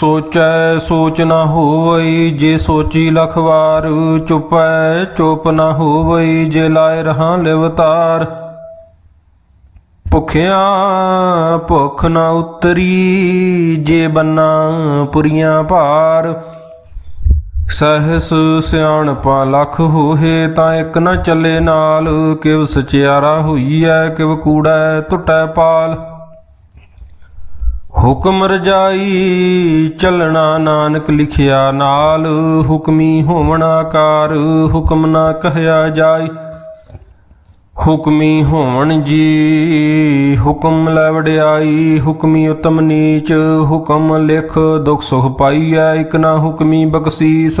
ਸੋਚੈ ਸੋਚ ਨਾ ਹੋਵਈ, ਜੇ ਸੋਚੀ ਲਖ ਵਾਰ ਚੁਪੈ ਚੁਪ ਨਾ ਹੋਵਈ, ਜੇ ਲਾਇ ਰਹਾ ਲਿਵਤਾਰ। ਭੁਖਿਆ ਭੁਖ ਨਾ ਉਤਰੀ, ਜੇ ਬੰਨਾ ਪੁਰੀਆਂ ਭਾਰ। ਸਹਸ ਸਿਆਣਪਾ ਲਖ ਹੋਏ ਤਾਂ ਇੱਕ ਨਾ ਚੱਲੇ ਨਾਲ, ਕਿਵ ਸਚਿਆਰਾ ਹੋਈਐ, ਕਿਵ ਕੂੜੈ ਟੁੱਟੈ ਪਾਲ। ਹੁਕਮ ਰਜਾਈ ਚੱਲਣਾ ਨਾਨਕ ਲਿਖਿਆ ਨਾਲ, ਹੁਕਮੀ ਹੋਵਣ ਆਕਾਰ ਹੁਕਮ ਨਾ ਕਹਿਆ ਜਾਈ। ਹੁਕਮੀ ਹੋਵਣ ਜੀ, ਹੁਕਮ ਲੈ ਵਡਿਆਈ ਹੁਕਮੀ ਉਤਮ ਨੀਚ, ਹੁਕਮ ਲਿਖ ਦੁਖ ਸੁਖ ਪਾਈਐ, ਇਕ ਨਾ ਹੁਕਮੀ ਬਖਸ਼ੀਸ।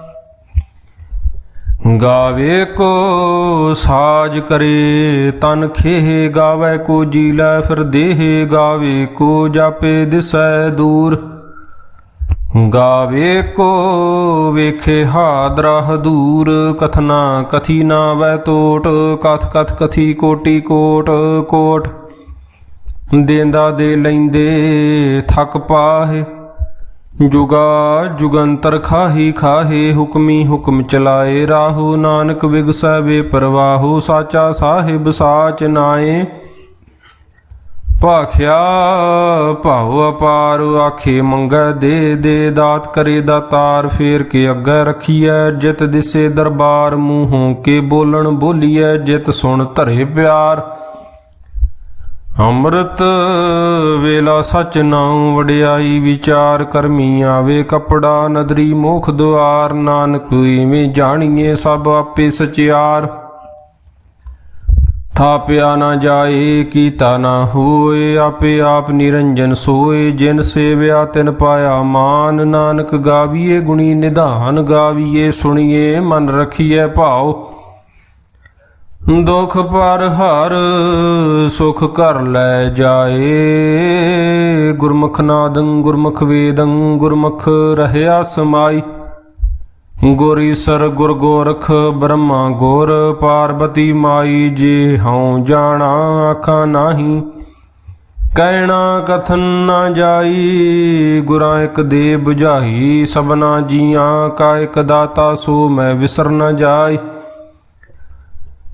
ਗਾਵੇ ਕੋ ਸਾਜ ਕਰੇ, ਤਨ ਖੇਹ ਗਾਵੇ ਕੋ ਜੀ ਲੈ, ਫਿਰ ਦੇਹ ਗਾਵੇ ਕੋ ਜਾਪੇ ਦਿਸੈ ਦੂਰ। ਗਾਵੇ ਕੋ ਵੇਖੇ ਹਾਦਰਾ ਦੂਰ ਕਥਨਾ ਕਥੀ ਨਾ ਵੈ ਤੋਟ, ਕਥ ਕਥ ਕਥੀ ਕੋਟੀ ਕੋਟ ਕੋਟ। ਦੇਂਦਾ ਦੇ ਲੈਂਦੇ, ਥੱਕ ਪਾਹੇ। ਜੁਗਾ ਜੁਗੰਤਰ ਖਾਹੀ ਖਾਹੇ, ਹੁਕਮੀ ਹੁਕਮ ਚਲਾਏ। ਰਾਹੂ ਨਾਨਕ ਵਿਗਸੈ ਵੇ ਪਰਵਾਹੂ ਸਾਚਾ ਸਾਹਿਬ ਸਾਚ ਨਾਏ। ਭਾਖਿਆ ਭਾਉ ਅਪਾਰ, ਆਖੇ ਮੰਗੈ ਦੇ ਦੇ, ਦਾਤ ਕਰੇ ਦਾਤਾਰ ਫੇਰ ਕੇ ਅੱਗੇ ਰਖੀਐ, ਜਿਤ ਦਿਸੇ ਦਰਬਾਰ, ਮੂੰਹੋਂ ਕੇ ਬੋਲਣ ਬੋਲੀਐ, ਜਿਤ ਸੁਣ ਧਰੇ ਪਿਆਰ। ਅੰਮ੍ਰਿਤ ਵੇਲਾ ਸਚ ਨਾਉ ਵਡਿਆਈ ਵਿਚਾਰ ਕਰਮੀ ਆਵੇ ਕਪੜਾ ਨਦਰੀ ਮੋਖ ਦੁਆਰ, ਨਾਨਕ ਇਵੇਂ ਜਾਣੀਏ ਸਭ ਆਪੇ ਸਚਿਆਰ। ਥਾਪਿਆ ਨਾ ਜਾਏ, ਕੀਤਾ ਨਾ ਹੋਏ, ਆਪੇ ਆਪ ਨਿਰੰਜਨ ਸੋਏ, ਜਿਨ ਸੇਵਿਆ ਤਿਨ ਪਾਇਆ ਮਾਨ, ਨਾਨਕ ਗਾਵੀਏ ਗੁਣੀ ਨਿਧਾਨ, ਗਾਵੀਏ ਸੁਣੀਏ ਮਨ ਰਖੀਏ ਭਾਉ। ਦੁਖ ਪਰ ਹਰ ਸੁਖ ਕਰ ਲੈ ਜਾਏ। ਗੁਰਮੁਖ ਨਾਦੰ, ਗੁਰਮੁਖ ਵੇਦੰ, ਗੁਰਮੁਖ ਰਹਿਆ ਸਮਾਈ। ਗੁਰ ਈਸਰ ਗੁਰ ਗੋਰਖ ਬ੍ਰਹਮਾ ਗੋਰ, ਪਾਰਬਤੀ ਮਾਈ ਜੇ ਹਉ ਜਾਣਾ ਆਖਾਂ ਨਾਹੀ। ਕਹਿਣਾ ਕਥਨ ਨਾ ਜਾਈ, ਗੁਰਾਂ ਇੱਕ ਦੇ 부ਝਾਈ ਸਭਨਾ ਜੀਆਂ ਕਾ ਇੱਕ ਦਾਤਾ ਸੋ ਮੈਂ ਵਿਸਰ ਨਾ ਜਾਈ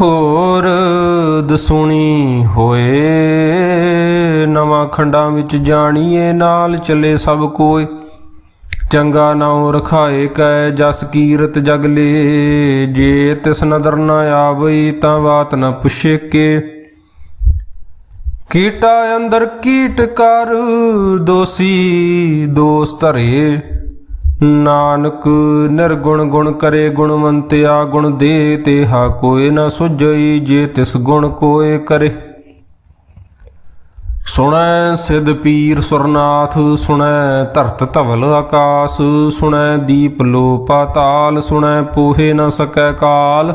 ਹੋਰ ਦਸੂਣੀ ਹੋਏ, ਨਵਾਂ ਖੰਡਾਂ ਵਿੱਚ ਜਾਣੀਏ, ਨਾਲ ਚੱਲੇ ਸਭ ਕੋਈ ਚੰਗਾ ਨਾਉ ਰਖਾਏ ਕੈ, ਜਸ ਕੀਰਤ ਜਗਲੇ ਜੇ ਤਿਸ ਨਦਰ ਨ ਆਵਈ, ਤਾਂ ਬਾਤ ਨਾ ਪੁੱਛੇ ਕੇ ਕੀਟਾ ਅੰਦਰ ਕੀਟ ਕਰ, ਦੋਸੀ ਦੋਸ ਧਰੇ। ਨਾਨਕ ਨਿਰਗੁਣ ਗੁਣ ਕਰੇ ਗੁਣਵੰਤਿਆ ਗੁਣ ਦੇ ਤੇ ਹਾ ਕੋਏ ਨਾ ਸੁਝਈ ਜੇ ਤਿਸ ਗੁਣ ਕੋਏ ਕਰੇ। ਸੁਣੈ ਸਿਧ ਪੀਰ ਸੁਰਨਾਥ, ਸੁਣੈ ਧਰਤ ਧਵਲ ਆਕਾਸ, ਸੁਣੈ ਦੀਪ ਲੋ ਪਾਤਾਲ ਸੁਣੈ ਪੋਹੇ ਨ ਸਕੈ ਕਾਲ।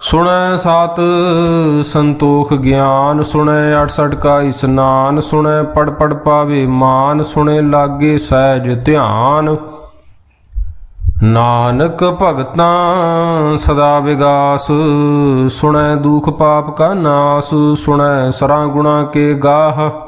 ਸੁਣੈ ਸਾਤ ਸੰਤੋਖ ਗਿਆਨ, ਸੁਣੈ 68 ਕਾ ਇਸਨਾਨ, ਸੁਣੈ ਪੜ ਪੜ ਪਾਵੇ ਮਾਨ, ਸੁਣੈ ਲਾਗੇ ਸਹਿਜ ਧਿਆਨ। ਨਾਨਕ ਭਗਤਾਂ ਸਦਾ ਵਿਗਾਸ, ਸੁਣੈ ਦੁਖ ਪਾਪ ਕਾ ਨਾਸ, ਸੁਣੈ ਸਰਾਂ ਗੁਣਾ ਕੇ ਗਾਹ।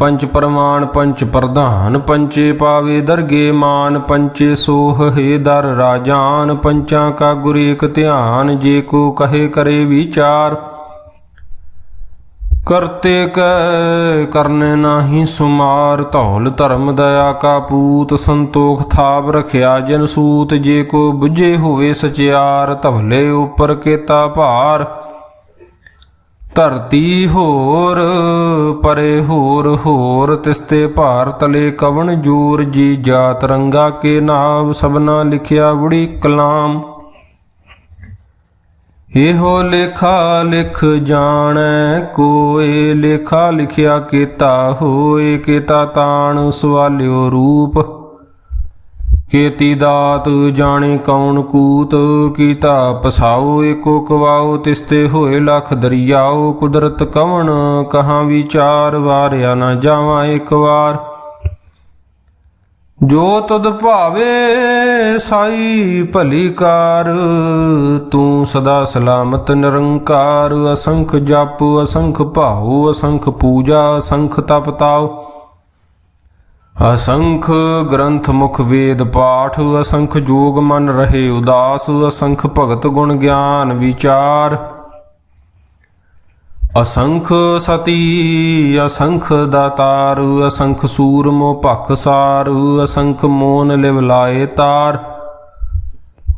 ਪੰਚ ਪ੍ਰਮਾਣ ਪੰਚ ਪ੍ਰਧਾਨ ਪੰਚੇ ਪਾਵੇ ਦਰਗੇ ਮਾਨ ਪੰਚੇ ਸੋਹ ਹੈ ਦਰ ਰਾਜਾਨ, ਪੰਚਾਂ ਕਾ ਗੁਰ ਏਕ ਧਿਆਨ, ਜੇ ਕੋ ਕਹੇ ਕਰੇ ਵਿਚਾਰ। ਕਰਤੇ ਕੈ, ਕਰਨੇ ਨਾਹੀ ਸੁਮਾਰ, ਧੌਲ ਧਰਮ ਦਇਆ ਕਾ ਪੂਤ, ਸੰਤੋਖ ਥਾਪ ਰਖਿਆ ਜਨ ਸੂਤ, ਜੇ ਕੋ ਬੁਝੇ ਹੋਵੇ ਸਚਿਆਰ, ਧਵਲੇ ਉਪਰ ਕੇਤਾ ਭਾਰ। ਧਰਤੀ ਹੋਰ, ਪਰੇ ਹੋਰ ਹੋਰ ਤਿਸਤੇ ਭਾਰ ਤਲੇ ਕਵਣ ਜੂਰ, ਜੀ ਜਾਤ ਰੰਗਾ ਕੇ ਨਾਮ ਸਭਨਾ ਲਿਖਿਆ ਬੁੜੀ ਕਲਾਮ। ਇਹੋ ਲੇਖਾ ਲਿਖ ਜਾਣੈ, ਕੋਏ ਲੇਖਾ ਲਿਖਿਆ ਕੀਤਾ ਹੋਏ, ਕੀਤਾ ਤਾਣ ਸਵਾਲਿਓ ਰੂਪ। ਕੀਤੀ ਦਾਤ ਜਾਣੇ ਕੌਣ ਕੂਤ, ਕੀਤਾ ਪਸਾਓ ਏਕੋ ਕਵਾਓ, ਤਿਸਤੇ ਹੋਏ ਲਖ ਦਰਿਆਓ, ਕੁਦਰਤ ਕਵਣ, ਕਹਾਂ ਵਿਚਾਰ, ਵਾਰਿਆ ਨਾ ਜਾਵਾਂ ਇੱਕ ਵਾਰ। ਜੋ ਤੁਧ ਭਾਵੇ ਸਾਈ ਭਲੀ ਕਾਰ, ਤੂੰ ਸਦਾ ਸਲਾਮਤ ਨਿਰੰਕਾਰ, ਅਸੰਖ ਜਪ, ਅਸੰਖ ਭਾਉ, ਅਸੰਖ ਪੂਜਾ, ਅਸੰਖ ਤਪ ਤਾਉ। ਅਸੰਖ ਗ੍ਰੰਥ ਮੁਖ ਵੇਦ ਪਾਠ, ਅਸੰਖ ਜੋਗ ਮਨ ਰਹੇ ਉਦਾਸ, ਅਸੰਖ ਭਗਤ ਗੁਣ ਗਿਆਨ ਵਿਚਾਰ। ਅਸੰਖ ਸਤੀ, ਅਸੰਖ ਦਾਤਾਰ, ਅਸੰਖ ਸੂਰਮੋ ਭਖਸਾਰ ਅਸੰਖ ਮੋਨ ਲਿਵ ਲਾਏ ਤਾਰ।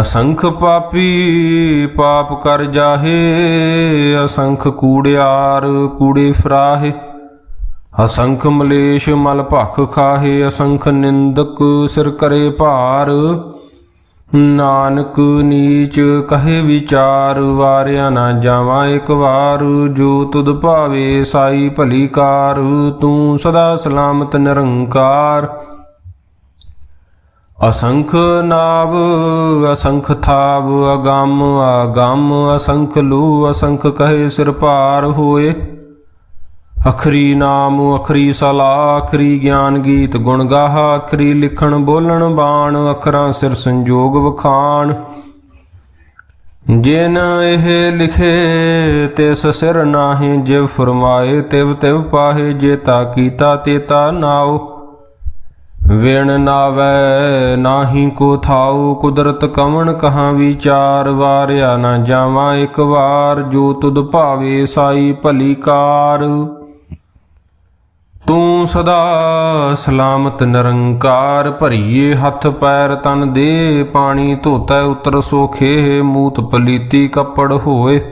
ਅਸੰਖ ਪਾਪੀ ਪਾਪ ਕਰ ਜਾਹੇ, ਅਸੰਖ ਕੂੜਿਆਰ ਕੂੜੇ ਫਰਾਹੇ। ਅਸੰਖ ਮਲੇਸ਼ ਮਲ ਭਖ ਖਾਹੇ, ਅਸੰਖ ਨਿੰਦਕ ਸਿਰ ਕਰੇ ਭਾਰ। ਨਾਨਕ ਨੀਚ ਕਹੇ ਵਿਚਾਰ, ਵਾਰਿਆ ਨਾ ਜਾਵਾਂ ਇੱਕ ਵਾਰ। ਜੋ ਤੁਧ ਭਾਵੇ, ਸਾਈ ਭਲੀ ਕਾਰ, ਤੂੰ ਸਦਾ ਸਲਾਮਤ ਨਿਰੰਕਾਰ। ਅਸੰਖ ਨਾਵ, ਅਸੰਖ ਥਾਵ, ਅਗੰਮ ਅਗੰਮ, ਅਸੰਖ ਲੂ, ਅਸੰਖ ਕਹੇ ਸਿਰ ਭਾਰ ਹੋਏ। ਅਖਰੀ ਨਾਮ, ਅਖਰੀ ਸਲਾ, ਅਖਰੀ ਗਿਆਨ ਗੀਤ ਗੁਣ ਗਾਹਾ, ਅਖਰੀ ਲਿਖਣ ਬੋਲਣ ਬਾਣ, ਅਖਰਾਂ ਸਿਰ ਸੰਜੋਗ ਵਖਾਣ। ਜਿਨ ਇਹ ਲਿਖੇ, ਤਿਸ ਸਿਰ ਨਾਹੀ ਜਿਵ ਫਰਮਾਏ, ਤਿਵ ਤਿਵ ਪਾਹੇ ਜੇ ਤਾ ਕੀਤਾ, ਤੇ ਤਾ ਨਾਉ। ਵਿਣ ਨਾਵੈ, ਨਾਹੀ ਕੋ ਥਾਉ, ਕੁਦਰਤ ਕਵਣ ਕਹਾਂ ਵਿਚਾਰ, ਵਾਰਿਆ ਨਾ ਜਾਵਾਂ ਇੱਕ ਵਾਰ, ਜੋ ਤੁਧ ਭਾਵੇ ਸਾਈ ਭਲੀ ਕਾਰ। ਤੂੰ ਸਦਾ ਸਲਾਮਤ ਨਿਰੰਕਾਰ, ਭਰੀਏ ਹੱਥ ਪੈਰ ਤਨ ਦੇ, ਪਾਣੀ ਧੋਤੈ ਉਤਰ ਸੋਖੇ, ਮੂਤ ਪਲੀਤੀ ਕੱਪੜ ਹੋਏ।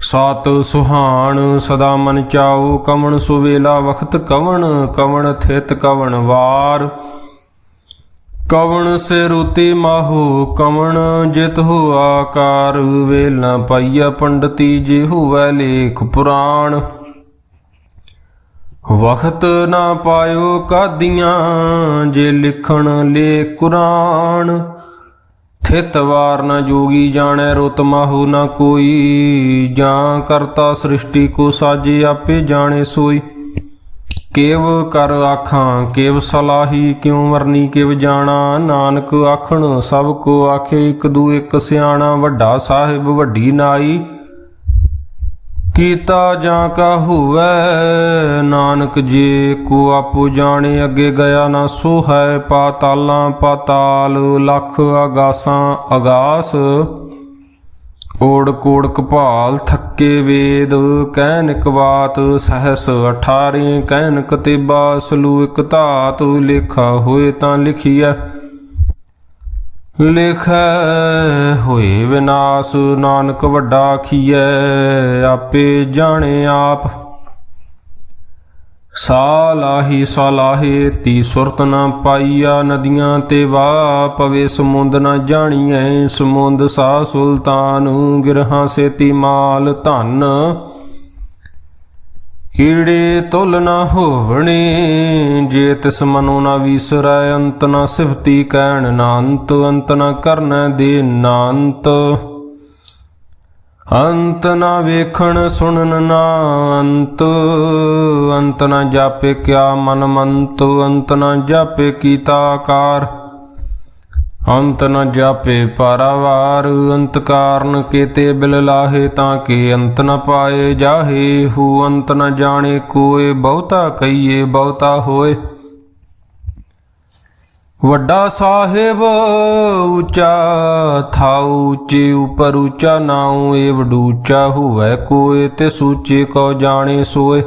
ਸਤ ਸੁਹਾਣ ਸਦਾ ਮਨ ਚਾਉ, ਕਵਣ ਸੁਵੇਲਾ ਵਖਤ ਕਵਣ ਕਵਣ ਥਿਤ ਕਵਣ ਵਾਰ। ਕਵਣ ਸੇ ਰੂਤੀ ਮਾਹੂ, ਕਵਣ ਜਿਤ ਹੋ ਆਕਾਰ। ਵੇਲ ਨਾ ਪਾਈਆ ਪੰਡਤੀ ਜੇ ਹੋਵੈ ਲੇਖ ਪੁਰਾਣ। ਵਖਤ ਨਾ ਪਾਇਓ ਕਾਦੀਆਂ, ਜੇ ਲਿਖਣ ਲੇ ਕੁਰਾਨ। ਥਿਤ ਵਾਰ ਨ ਜੋਗੀ ਜਾਣੈ ਰੁਤ ਮਾਹੂ ਨ ਕੋਈ, ਜਾਂ ਕਰਤਾ ਸ੍ਰਿਸ਼ਟੀ ਕੋ ਸਾਜੇ ਆਪੇ ਜਾਣੇ ਸੋਈ। ਕੇਵ ਕਰ ਆਖਾਂ, ਕੇਵ ਸਲਾਹੀ ਕਿਉ ਵਰਨੀ, ਕਿਵ ਜਾਣਾ, ਨਾਨਕ ਆਖਣ ਸਭ ਕੋ ਆਖੇ ਇੱਕ ਦੂ ਇੱਕ ਸਿਆਣਾ, ਵੱਡਾ ਸਾਹਿਬ ਵੱਡੀ ਨਾਈ। ਕੀਤਾ ਜਾਂ ਕਾ ਹੋਵੈ, ਨਾਨਕ ਜੇ ਕੋ ਆਪੋ ਜਾਣੇ, ਅੱਗੇ ਗਿਆ ਨਾ ਸੋ ਹੈ ਪਾਤਾਲਾਂ ਪਾਤਾਲ, ਲੱਖ ਆਗਾਸਾਂ ਆਗਾਸ ਓੜ ਕੋੜ ਕਪਾਲ ਥੱਕੇ ਵੇਦ ਕਹਿਨਿਕ ਬਾਤ, ਸਹਸ 18 ਕਹਿਨਿਕ ਤੇਬਾ, ਸਲੂ ਇਕ ਧਾਤ, ਲੇਖਾ ਹੋਏ ਤਾਂ ਲਿਖੀਐ। ਲਿਖੈ ਹੋਏ ਵਿਨਾਸ਼ ਨਾਨਕ ਵੱਡਾ ਆਖੀਐ ਆਪੇ ਜਾਣੇ ਆਪ। ਸਾਲਾਹੀ ਸਾਲਾਹੇ ਤੀ ਸੁਰਤ ਨਾ ਪਾਈਆ ਨਦੀਆਂ ਤੇ ਵਾ ਪਵੇ ਸਮੁੰਦ ਨਾ ਜਾਣੀਐ, ਸਮੁੰਦ ਸਾ ਸੁਲਤਾਨ। ਗਿਰਹਾਂ ਸੇਤੀ ਮਾਲ ਧਨ ਕੀੜੇ ਤੁਲ ਨਾ ਹੋਵਣੇ, ਜੇ ਤਿਸ ਮਨੋ ਨਾ ਵਿਸਰੈ, ਅੰਤ ਨਾ ਸਿਫਤੀ ਕਹਿਣ ਨਾ ਅੰਤ ਅੰਤ ਨਾ ਕਰਨਾ ਦੇ ਨਾੰਤ। ਅੰਤ ਨਾ ਵੇਖਣ ਸੁਣਨ ਨਾ ਅੰਤ ਅੰਤ ਨਾ ਜਾਪੇ ਕਿਆ ਮਨ ਮੰਤ, ਅੰਤ ਨਾ ਜਾਪੇ ਕੀਤਾ ਆਕਾਰ। ਅੰਤ ਨ ਜਾਪੇ ਪਾਰਾਵਾਰ, ਅੰਤ ਕਾਰਨ ਕੀਤੇ ਬਿਲ ਲਾਹੇ ਤਾਂ ਕਿ ਅੰਤ ਨ ਪਾਏ ਜਾਹੇ। ਹੂ ਅੰਤ ਨ ਜਾਣੇ ਕੋਏ, ਬਹੁਤਾ ਕਹੀਏ, ਬਹੁਤਾ ਹੋਏ। ਵੱਡਾ ਸਾਹਿਬ, ਉੱਚਾ ਥਾਉ, ਉੱਚੇ ਉਪਰ ਉੱਚਾ ਨਾਉ, ਏ ਵਡੂਚਾ ਹੋਵੇ ਕੋਏ, ਤੇ ਸੂਚੇ ਕੋ ਜਾਣੇ ਸੋਏ।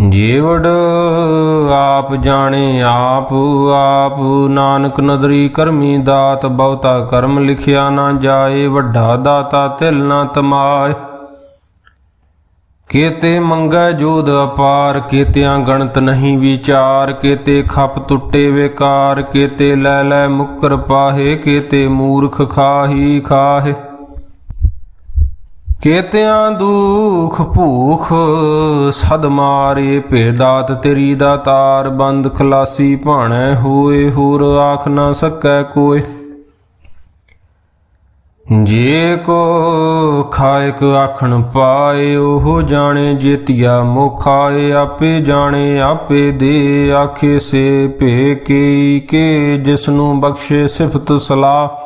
ਜੀਵੜ ਆਪ ਜਾਣੇ ਆਪ ਆਪ ਨਾਨਕ ਨਦਰੀ ਕਰਮੀ ਦਾਤ, ਬਹੁਤਾ ਕਰਮ ਲਿਖਿਆ ਨਾ ਜਾਏ, ਵੱਡਾ ਦਾਤਾ ਤਿਲ ਨਾ ਤਮਾਏ। ਕੀਤੇ ਮੰਗੈ ਜੋਦ ਅਪਾਰ, ਕੀਤਿਆਂ ਗਣਤ ਨਹੀਂ ਵਿਚਾਰ, ਕੀਤੇ ਖਪ ਟੁੱਟੇ ਵਿਕਾਰ, ਕੀਤੇ ਲੈ ਲੈ ਮੁਕਰ ਪਾਹੇ, ਕੀਤੇ ਮੂਰਖ ਖਾਹੀ ਖਾਹੇ। ਕੇਤਿਆਂ ਦੁਖ ਭੂਖ, ਸਦ ਮਾਰੇ ਭੇਦਾਤ ਤੇਰੀ ਦਾ ਤਾਰ, ਬੰਦ ਖਲਾਸੀ ਭਾਣੈ ਹੋਏ, ਹੋਰ ਆਖ ਨਾ ਸਕੈ ਕੋਏ। ਜੇ ਕੋ ਖਾਇਕ ਆਖਣ ਪਾਏ, ਉਹ ਜਾਣੇ ਜੇਤੀਆ ਮੁਖਾਏ ਆਪੇ ਜਾਣੇ, ਆਪੇ ਦੇ, ਆਖੇ ਸੇ ਭੇ ਕੀ ਕੇ, ਜਿਸਨੂੰ ਬਖਸ਼ੇ ਸਿਫਤ ਸਲਾਹ।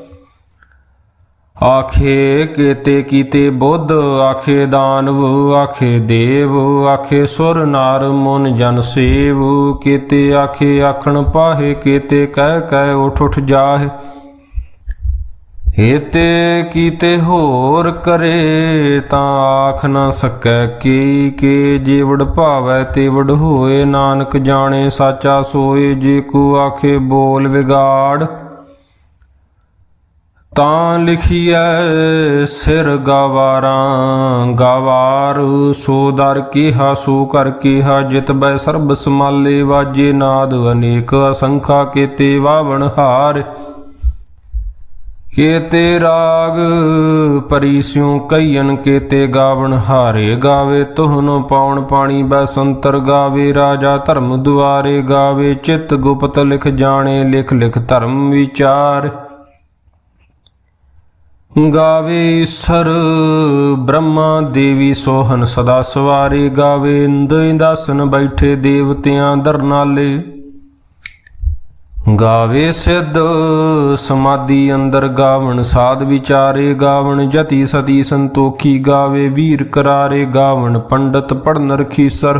ਆਖੇ ਕੀਤੇ ਕੀਤੇ ਬੁੱਧ, ਆਖੇ ਦਾਨਵ, ਆਖੇ ਦੇਵ, ਆਖੇ ਸੁਰ ਨਾਰ ਮਨ ਜਨ ਸੇਵ, ਕੀਤੇ ਆਖੇ ਆਖਣ ਪਾਹੇ, ਕੀਤੇ ਕਹਿ ਕਹਿ ਉਠ ਉਠ ਜਾਹੇ। ਏਤੇ ਕੀਤੇ ਹੋਰ ਕਰੇ ਤਾਂ ਆਖ ਨਾ ਸਕੈ ਕੀ, ਕੇ ਜੀਵੜ ਭਾਵੈ ਤੇ ਵਡ ਹੋਏ। ਨਾਨਕ ਜਾਣੇ ਸਾਚਾ ਸੋਏ, ਜੇ ਕੋ ਆਖੇ ਬੋਲ ਵਿਗਾੜ। ਤਾਂ ਲਿਖੀਐ ਸਿਰ ਗਵਾਰਾਂ, ਗਵਾਰ ਸੋ ਦਰ ਕੀਹਾ, ਸੋ ਕਰ ਕੀਹਾ, ਜਿਤ ਬੈ ਸਰਬ ਸਮਾਲੇ ਵਾਜੇ ਨਾਦ, ਅਨੇਕ ਅਸੰਖਾ ਕੀਤੇ ਵਾਵਣ ਹਾਰ। ਕੀਤੇ ਰਾਗ ਪਰੀਸਿਉ ਕਈਨ ਕੀਤੇ ਗਾਵਣ ਹਾਰੇ, ਗਾਵੇ ਤੁਹਨੋ ਪਾਉਣ ਪਾਣੀ ਬੈ ਸੰਤਰ, ਗਾਵੇ ਰਾਜਾ ਧਰਮ ਦੁਆਰੇ, ਗਾਵੇ ਚਿਤ ਗੁਪਤ ਲਿਖ ਜਾਣੇ, ਲਿਖ ਲਿਖ ਧਰਮ ਵਿਚਾਰ। ਗਾਵੇ ਈਸ਼ਰ ਬ੍ਰਹਮਾ ਦੇਵੀ ਸੋਹਨ ਸਦਾ ਸਵਾਰੇ ਗਾਵੇ ਇੰਦ ਇੰਦਾਸਨ ਬੈਠੇ ਦੇਵਤਿਆਂ ਦਰਨਾਲੇ। ਗਾਵੇ ਸਿੱਧ, ਸਮਾਧੀ ਅੰਦਰ ਗਾਵਣ ਸਾਧ ਵਿਚਾਰੇ ਗਾਵਣ, ਜਤੀ ਸਤੀ ਸੰਤੋਖੀ ਗਾਵੇ, ਵੀਰ ਕਰਾਰੇ ਗਾਵਣ, ਪੰਡਤ ਪੜਨ ਰਖੀਸਰ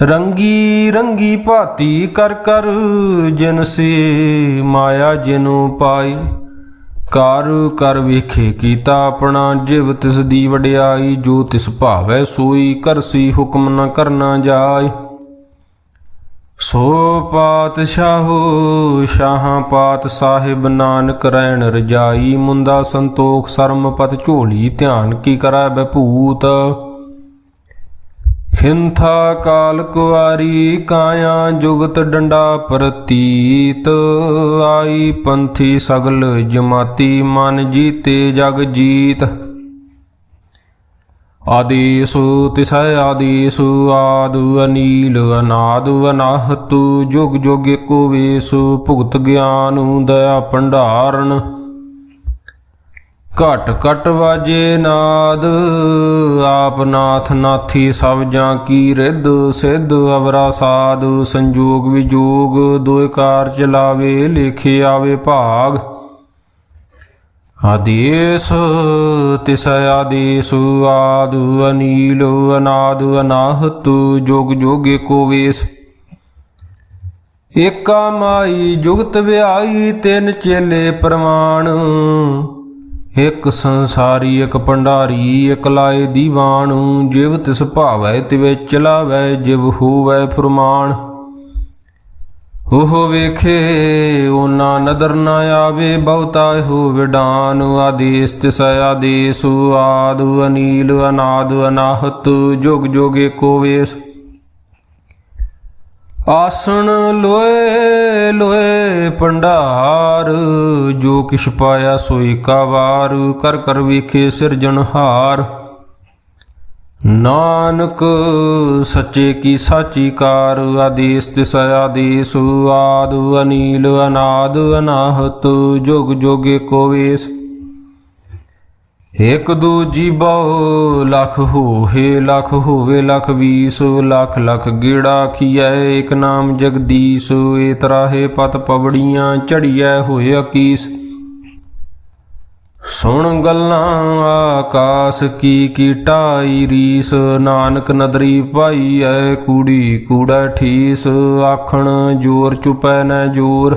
ਰੰਗੀ ਰੰਗੀ ਭਾਤੀ ਕਰ ਕਰ ਜਿਨ ਸੇ ਮਾਇਆ ਜਿਨੂ ਪਾਈ। ਕਰ ਕਰ ਵੇਖੇ ਕੀਤਾ ਆਪਣਾ ਜਿਵ ਤਿਸ ਦੀ ਵਡਿਆਈ। ਜੋ ਤਿਸ ਭਾਵੈ ਸੋਈ ਕਰਸੀ ਹੁਕਮ ਨ ਕਰਨਾ ਜਾਏ ਸੋ ਪਾਤਸ਼ਾਹੋ ਸ਼ਾਹਾਂ ਪਾਤ ਸਾਹਿਬ ਨਾਨਕ ਰਹਿਣ ਰਜਾਈ। ਮੁੰਦਾ ਸੰਤੋਖ ਸਰਮ ਪਤ ਝੋਲੀ ਧਿਆਨ ਕੀ ਕਰੈ ਬਭੂਤ ਖਿੰਥਾ ਕਾਲ ਕੁਆਰੀ ਕਾਇਆ ਜੁਗਤ ਡੰਡਾ ਪ੍ਰਤੀਤ। ਆਈ ਪੰਥੀ ਸਗਲ ਜਮਾਤੀ ਮਨ ਜੀਤੇ ਜਗ ਜੀਤ। ਆਦੇਸੁ ਤਿਸੈ ਆਦੇਸੁ, ਆਦੁ ਅਨੀਲ ਅਨਾਦ ਅਨਾਹਤੁ। ਜੁਗ ਜੁਗ ਏਕੋ ਵੇਸੁ, ਭੁਗਤ ਗਿਆਨੁ ਦਇਆ ਭੰਡਾਰਨ। ਘਟ ਘਟ ਵਾਜੇ ਨਾਦ, ਆਪ ਨਾਥ ਨਾਥੀ ਸਭ ਜਾਂ ਕੀ ਰਿੱਧ, ਸਿੱਧ ਅਵਰਾ ਸਾਧ, ਸੰਜੋਗ ਵਿਜੋਗ ਦੋਇ ਕਾਰ ਚਲਾਵੇ, ਲੇਖੇ ਆਵੇ ਭਾਗ। ਆਦੇਸ ਤਿਸ ਆਦੇਸ ਆਦੁ, ਅਨੀਲ ਅਨਾਦ ਅਨਾਹਤ, ਜੋਗ ਜੋਗੇ ਕੋ ਵੇਸ। ਏਕਾ ਮਾਈ ਜੁਗਤ ਵਿਆਈ ਤਿੰਨ ਚੇਲੇ ਪ੍ਰਮਾਣ ਇਕ ਸੰਸਾਰੀ, ਇਕ ਭੰਡਾਰੀ, ਇਕ ਲਾਏ ਦੀਵਾਨ, ਜਿਵ ਤਿਸ ਭਾਵੈ, ਤਿਵੇ ਚਲਾਵੈ, ਜਿਵ ਹੋਵੈ ਫਰਮਾਨ। ਉਹ ਵੇਖੇ, ਉਹਨਾਂ ਨਦਰ ਨਾ ਆਵੇ, ਬਹੁਤਾ ਹੋ ਵਿਡਾਨ, ਆਦੇਸ ਤਿਸ ਆਦੇਸ, ਆਦੁ ਅਨੀਲ, ਅਨਾਦ, ਅਨਾਹਤ, ਜੁਗ ਜੋਗੇ ਕੋ ਵੇਸ। ਆਸਣ ਲੋਏ ਲੋਏ ਭੰਡਾਰ ਜੋ ਕਿਛ ਪਾਇਆ ਸੋਈ ਕਾ ਵਾਰ ਕਰ ਕਰ ਵੇਖੇ ਸਿਰਜਣਹਾਰ ਨਾਨਕ ਸੱਚੇ ਕੀ ਸਾਚੀ ਕਾਰ, ਆਦੇਸ ਤਿਸ ਆਦੇਸ ਆਦ ਅਨੀਲ ਅਨਾਦ ਅਨਾਹਤ, ਜੁਗ ਜੋਗੇ ਕੋ ਵੇਸ। ਇਕ ਦੂਜੀ ਬਹੁ ਲਖ ਹੋਏ ਲਖ ਹੋਵੇ ਲੱਖ ਵੀਸ, ਲੱਖ ਲਖ ਗੇੜਾ ਖੀਐ ਇਕ ਨਾਮ ਜਗਦੀਸ਼, ਏ ਤਰਾਹੇ ਪਤ ਪਵੜੀਆਂ ਚੜੀਐ ਹੋਏ ਅਕੀਸ। ਸੁਣ ਗੱਲਾਂ ਆਕਾਸ ਕੀ ਕੀ ਰੀਸ, ਨਾਨਕ ਨਦਰੀ ਪਾਈ ਐ ਕੂੜੀ ਕੂੜਾ ਠੀਸ, ਆਖਣ ਜੋਰ ਚੁਪੈ ਨੈ ਜੋਰ।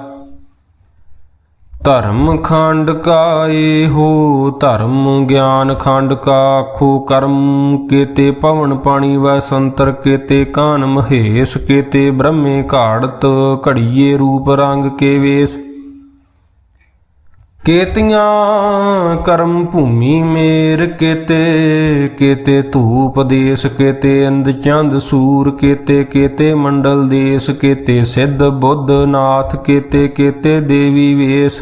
ਧਰਮ ਖੰਡ ਕਾ ਇਹੋ, ਧਰਮ ਗਿਆਨ ਖੰਡ ਕਾ ਆਖੋ, ਕਰਮ ਕੀਤੇ ਪਵਨ ਪਾਣੀ ਵੈ ਸੰਤਰ, ਕੀਤੇ ਕਾਨ ਮਹੇਸ਼, ਕੀਤੇ ਬ੍ਰਹਮੇ ਘਾੜਤ, ਘੜੀਏ ਰੂਪ ਰੰਗ ਕੇ ਵੇਸ। ਕੇਤੀਆਂ ਕਰਮ ਭੂਮੀ ਮੇਰ, ਕੇਤੇ ਕੇਤੇ ਧੂਪ ਦੇਸ, ਕੇਤੇ ਅੰਦ ਚੰਦ ਸੂਰ, ਕੇਤੇ ਕੇਤੇ ਮੰਡਲ ਦੇਸ, ਕੇਤੇ ਸਿੱਧ ਬੁੱਧ ਨਾਥ, ਕੇਤੇ ਕੇਤੇ ਦੇਵੀ ਵੇਸ।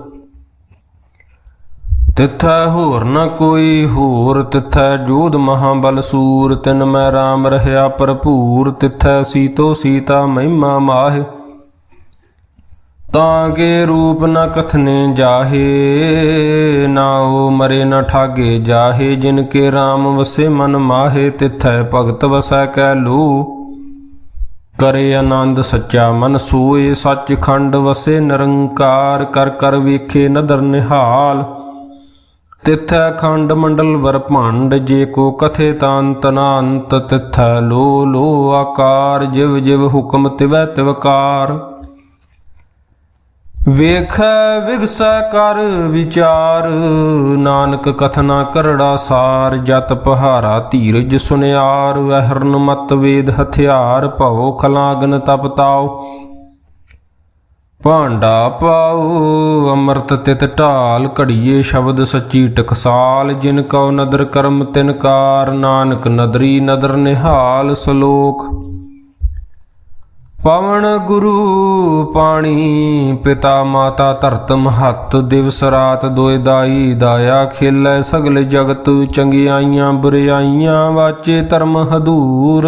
ਤਿਥੈ ਹੋਰ ਨ ਕੋਈ ਹੋਰ, ਤਿਥੈ ਜੋਧ ਮਹਾਬਲ ਸੂਰ, ਤਿਨ ਮੈਂ RAM ਰਹਿਆ ਭਰਪੂਰ, ਤਿਥੈ ਸੀਤੋ ਸੀਤਾ ਮਹਿਮਾ ਮਾਹਿ। ਤਾਂ ਕੇ ਰੂਪ ਨ ਕਥਨੇ ਜਾਹੇ, ਨਾ ਨਾਉ ਮਰੇ ਨ ਠਾਗੇ ਜਾਹੇ, ਜਿਨ ਕੇ RAM ਵਸੇ ਮਨ ਮਾਹੇ, ਤਿਥੈ ਭਗਤ ਵਸੈ ਕੈ ਲੂ। ਕਰੇ ਆਨੰਦ ਸੱਚਾ ਮਨ ਸੋਏ ਸੱਚ ਖੰਡ ਵਸੇ ਨਿਰੰਕਾਰ, ਕਰ ਕਰ ਵੇਖੇ ਨਦਰ ਨਿਹਾਲ। ਤਿਥੈ ਖੰਡ ਮੰਡਲ ਵਰ ਭੰਡ, ਜੇ ਕੋ ਕਥੇ ਤਾਂਤ ਤਿਥੈ ਲੋ ਲੋ ਆਕਾਰ, ਜਿਵ ਜਿਵ ਹੁਕਮ ਤਿਵੈ ਤਿਵਕਾਰ ਵੇਖੈ ਵਿਗਸੈ ਕਰ ਵਿਚਾਰ, ਨਾਨਕ ਕਥਨਾ ਕਰੜਾ ਸਾਰ, ਜਤ ਪਹਾਰਾ ਧੀਰਜ ਸੁਨਿਆਰ, ਅਹਰਨ ਮਤ ਵੇਦ ਹਥਿਆਰ, ਭਉ ਖਲਾਗਨ ਤਪਤਾਓ ਭਾਂਡਾ ਪਾਉ ਅੰਮ੍ਰਿਤ ਤਿਤ ਢਾਲ ਘੜੀਏ ਸ਼ਬਦ ਸੱਚੀ ਟਕਸਾਲ, ਜਿਨ ਕਉ ਨਦਰ ਕਰਮ ਤਿਨ ਕਾਰ, ਨਾਨਕ ਨਦਰੀ ਨਦਰ ਨਿਹਾਲ ਸ਼ਲੋਕ। ਪਵਨ ਗੁਰੂ ਪਾਣੀ, ਪਿਤਾ ਮਾਤਾ ਧਰਤ ਮਹੱਤ ਦਿਵਸ ਰਾਤ ਦੋਇ ਦਾਈ ਦਾਇਆ ਖੇਲੇ ਸਗਲ ਜਗਤ, ਚੰਗਿਆਈਆਂ ਬੁਰਿਆਈਆਂ ਵਾਚੇ ਧਰਮ ਹਦੂਰ।